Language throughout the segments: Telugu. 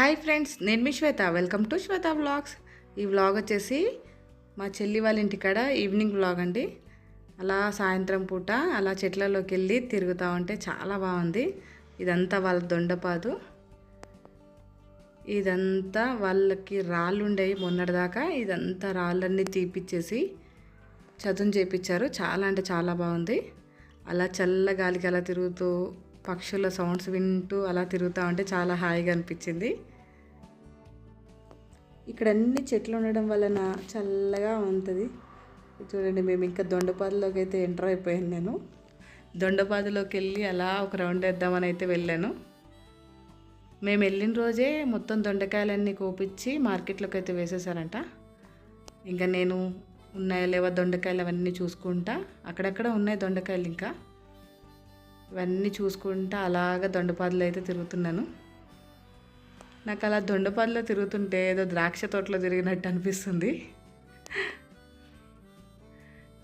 హాయ్ ఫ్రెండ్స్ నేను మీ Shweta. Welcome to Shweta vlogs ఈ వ్లాగ్ వచ్చేసి మా చెల్లి వాళ్ళ ఇంటికాడ ఈవినింగ్ వ్లాగ్ అండి. అలా సాయంత్రం పూట అలా చెట్లలోకి వెళ్ళి తిరుగుతూ ఉంటే చాలా బాగుంది. ఇదంతా వాళ్ళ దొండపాదు. ఇదంతా వాళ్ళకి రాళ్ళు ఉండేవి మొన్నటిదాకా. ఇదంతా రాళ్ళన్నీ తీపిచ్చేసి చదును చేపించారు చాలా అంటే చాలా బాగుంది. అలా చల్ల గాలికి అలా తిరుగుతూ పక్షుల సౌండ్స్ వింటూ అలా తిరుగుతూ ఉంటే చాలా హాయిగా అనిపించింది. ఇక్కడ అన్ని చెట్లు ఉండడం వలన చల్లగా ఉంటుంది. చూడండి మేము ఇంకా దొండపాదులోకి అయితే ఎంటర్ అయిపోయాను నేను. దొండపాదులోకి వెళ్ళి అలా ఒక రౌండ్ వేద్దామని అయితే వెళ్ళాను. మేము వెళ్ళిన రోజే మొత్తం దొండకాయలన్నీ కోపించి మార్కెట్లోకి అయితే వేసేసారంట. ఇంకా నేను ఉన్నాయా లేవా దొండకాయలు అవన్నీ చూసుకుంటా. అక్కడక్కడ ఉన్నాయి దొండకాయలు ఇంకా. ఇవన్నీ చూసుకుంటా అలాగ దొండపాదులు అయితే తిరుగుతున్నాను. నాకు అలా దొండపాదులో తిరుగుతుంటే ఏదో ద్రాక్ష తోటలో తిరిగినట్టు అనిపిస్తుంది.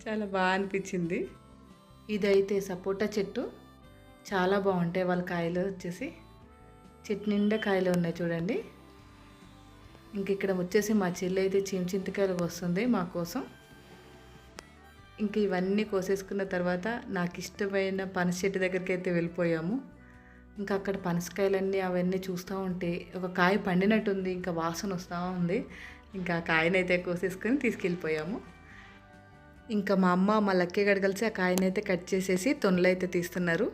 చాలా బాగా అనిపించింది. ఇదైతే సపోటా చెట్టు. చాలా బాగుంటాయి వాళ్ళ కాయలు వచ్చేసి. చెట్టు నిండా కాయలు ఉన్నాయి చూడండి. ఇంక ఇక్కడ వచ్చేసి మా చెల్లి అయితే చింతకాయలు వస్తుంది మా కోసం. ఇంక ఇవన్నీ కోసేసుకున్న తర్వాత నాకు ఇష్టమైన పనస చెట్టు దగ్గరికి అయితే వెళ్ళిపోయాము. ఇంకా అక్కడ పనసకాయలన్నీ అవన్నీ చూస్తూ ఉంటే ఒక కాయ పండినట్టుంది ఇంకా వాసన వస్తూ ఉంది. ఇంకా కాయనైతే కోసేసుకొని తీసుకెళ్ళిపోయాము. ఇంకా మా అమ్మ మా లక్కీ గడ కలిసి ఆ కాయనైతే కట్ చేసేసి తొనలు అయితే తీస్తున్నారు.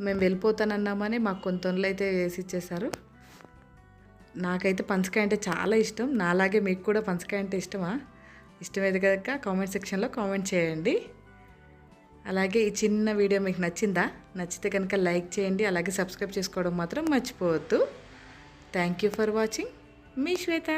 మేము వెళ్ళిపోతానన్నామని మాకు కొన్ని తొనలు అయితే వేసి ఇచ్చేసారు నాకైతే పంచకాయ అంటే చాలా ఇష్టం. నాలాగే మీకు కూడా పంచకాయ అంటే ఇష్టమా? ఇష్టమైతే కనుక కామెంట్ సెక్షన్లో కామెంట్ చేయండి. అలాగే ఈ చిన్న వీడియో మీకు నచ్చిందా? నచ్చితే కనుక లైక్ చేయండి అలాగే సబ్స్క్రైబ్ చేసుకోవడం మాత్రం మర్చిపోవద్దు. థ్యాంక్ యూ ఫర్ వాచింగ్ మీ శ్వేత.